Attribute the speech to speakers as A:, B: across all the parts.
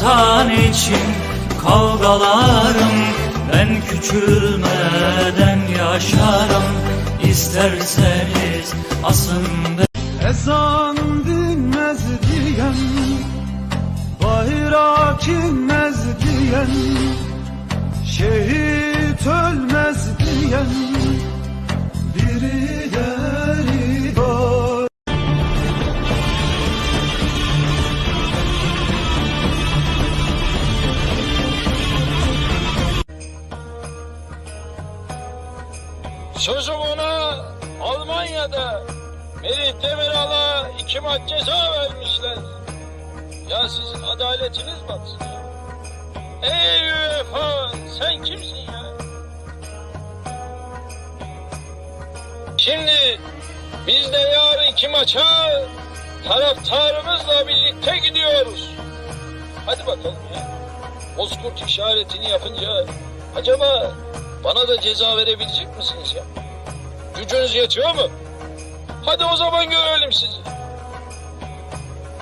A: vatan için kavgalarım Ben küçülmeden yaşarım. İsterseniz asın
B: Ezan dinmez diyen Bayrak inmez diyen Şehit ölmez diyen
C: Sözüm ona Almanya'da Melih Demiral'a iki maç ceza vermişler. Ya sizin adaletiniz batsın. Ey UEFA sen kimsin ya? Şimdi biz de yarınki maça taraftarımızla birlikte gidiyoruz. Hadi bakalım ya. Bozkurt işaretini yapınca acaba bana da ceza verebilecek misiniz ya? Gücünüz yetiyor mu? Hadi o zaman görelim sizi.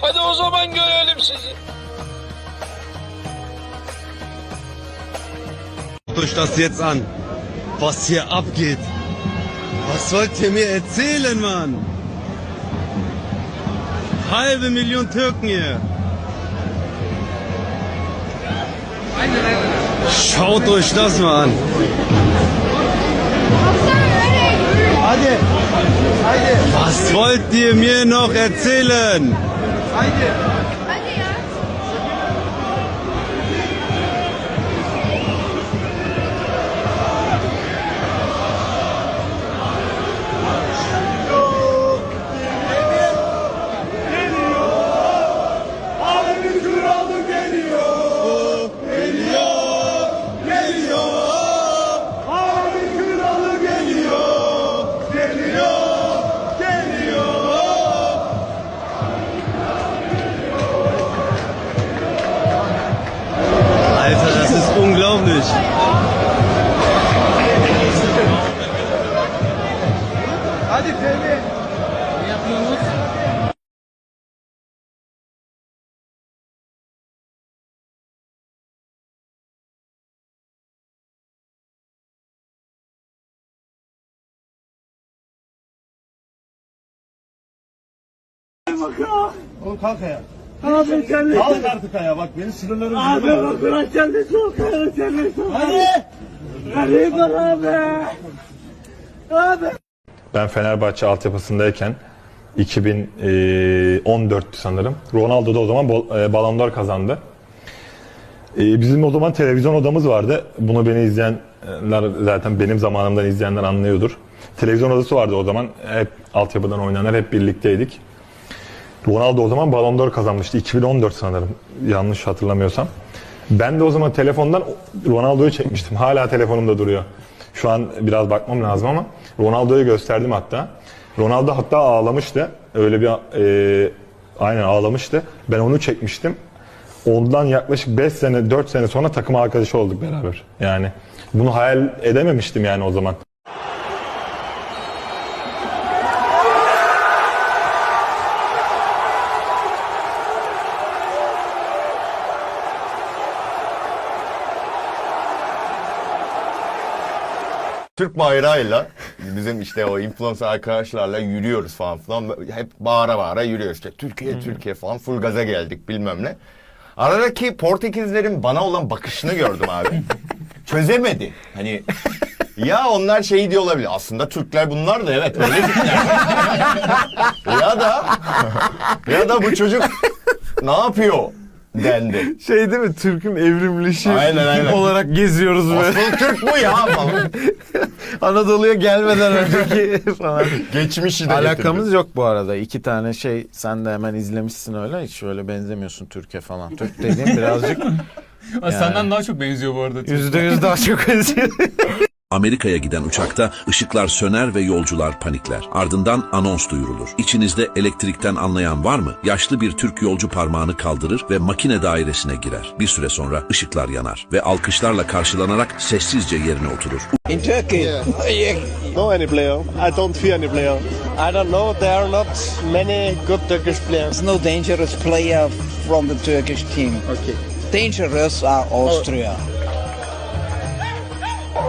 C: Hadi o zaman görelim sizi.
D: Guckt das jetzt an, was hier abgeht. Was wollt ihr mir erzählen, Mann? Halbe Million Türken hier. Schaut euch das mal an. Was wollt ihr mir noch erzählen?
B: Oğlum kalk ayağa.
E: Abi kendisi.
B: Kalk artık ayağa bak beni sınırlarım.
E: Abi bak bırak kendisi hayır kendisi.
B: Hadi.
E: Hadi bak abi. Abi.
F: Ben Fenerbahçe altyapısındayken 2014 sanırım. Ronaldo da o zaman e, Ballon d'Or kazandı. E, Bizim o zaman televizyon odamız vardı. Bunu beni izleyenler zaten benim zamanımdan izleyenler anlıyordur. Televizyon odası vardı o zaman. Hep altyapıdan oynayanlar hep birlikteydik. Ronaldo o zaman Ballon d'Or kazanmıştı. 2014 sanırım. Yanlış hatırlamıyorsam. Ben de o zaman telefondan Ronaldo'yu çekmiştim. Hala telefonumda duruyor. Şu an biraz bakmam lazım ama Ronaldo'yu gösterdim hatta. Ronaldo hatta ağlamıştı. Öyle bir e, aynen ağlamıştı. Ben onu çekmiştim. Ondan yaklaşık 5 sene 4 sene sonra takım arkadaşı olduk beraber. Yani bunu hayal edememiştim yani o zaman.
G: Türk bayrağıyla bizim işte o influencer arkadaşlarla yürüyoruz falan filan. Hep bağıra bağıra yürüyoruz. İşte Türkiye, Türkiye falan full gaza geldik bilmem ne. Aradaki Portekizlerin bana olan bakışını gördüm abi. Çözemedi. Hani ya onlar şey diyor olabilir. Aslında Türkler bunlar da evet öyle Türkler. ya da ya da bu çocuk ne yapıyor dendi.
H: Şey değil mi? Türk'ün evrimleşi
G: Aynen, aynen.
H: olarak geziyoruz ve
G: Asıl Türk bu ya falan.
H: Anadolu'ya gelmeden önceki falan.
G: Geçmişi de
H: Alakamız
G: getirdi.
H: yok bu arada. İki tane şey sen de hemen izlemişsin öyle. Hiç öyle benzemiyorsun Türkiye falan. Türk dediğim birazcık
I: Senden daha çok benziyor bu arada.
H: yüzde yüz daha çok benziyor.
J: Amerika'ya giden uçakta ışıklar söner ve yolcular panikler. Ardından anons duyurulur. İçinizde elektrikten anlayan var mı? Yaşlı bir Türk yolcu parmağını kaldırır ve makine dairesine girer. Bir süre sonra ışıklar yanar ve alkışlarla karşılanarak sessizce yerine oturur.
K: In Turkey? no any player. I don't fear any player. I don't know. There are not many good Turkish players.
L: There's no dangerous player from the Turkish team.
K: Okay.
E: dangerous uh, Austria.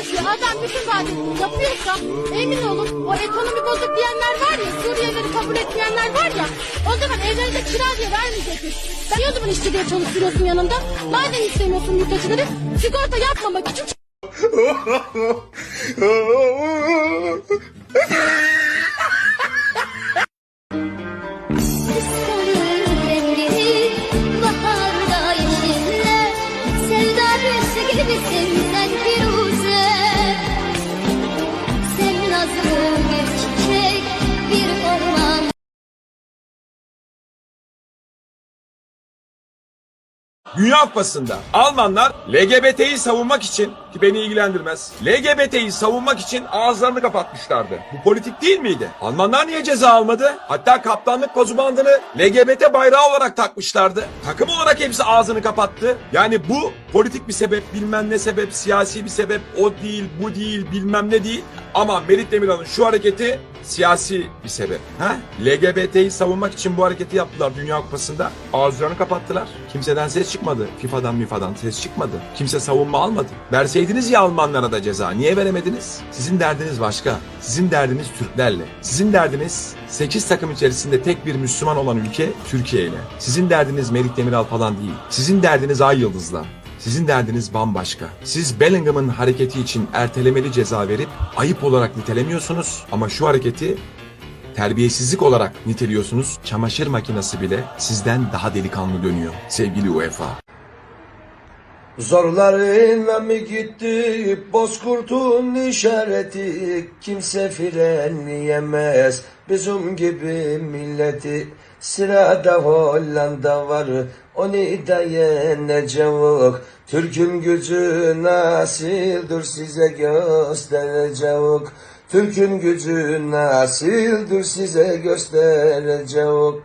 M: başlıyor. Adam bütün vaadini yapıyorsa emin olun o ekonomi bozuk diyenler var ya Suriyelileri kabul etmeyenler var ya o zaman evlerinde kira diye vermeyecekmiş. Ben niye o zaman işçi diye çalıştırıyorsun yanında? Madem istemiyorsun mültecileri sigorta yapmamak için
C: Dünya Kupası'nda Almanlar LGBT'yi savunmak için ki beni ilgilendirmez. LGBT'yi savunmak için ağızlarını kapatmışlardı. Bu politik değil miydi? Almanlar niye ceza almadı? Hatta kaptanlık kozu LGBT bayrağı olarak takmışlardı. Takım olarak hepsi ağzını kapattı. Yani bu politik bir sebep, bilmem ne sebep, siyasi bir sebep, o değil, bu değil, bilmem ne değil. Ama Merit Demirhan'ın şu hareketi siyasi bir sebep. Ha? LGBT'yi savunmak için bu hareketi yaptılar Dünya Kupası'nda. Ağızlarını kapattılar. Kimseden ses çıkmadı. FIFA'dan MIFA'dan ses çıkmadı. Kimse savunma almadı. Verseydiniz ya Almanlara da ceza. Niye veremediniz? Sizin derdiniz başka. Sizin derdiniz Türklerle. Sizin derdiniz 8 takım içerisinde tek bir Müslüman olan ülke Türkiye ile. Sizin derdiniz Merit Demiral falan değil. Sizin derdiniz Ay Yıldız'la. Sizin derdiniz bambaşka. Siz Bellingham'ın hareketi için ertelemeli ceza verip ayıp olarak nitelemiyorsunuz ama şu hareketi terbiyesizlik olarak niteliyorsunuz. Çamaşır makinesi bile sizden daha delikanlı dönüyor sevgili UEFA.
E: Zorlarına mı gitti bozkurtun işareti Kimse frenleyemez bizim gibi milleti Sırada Hollanda var onu da yenecek Türk'ün gücü nasıldır size gösterecek Türk'ün gücü nasıldır size gösterecek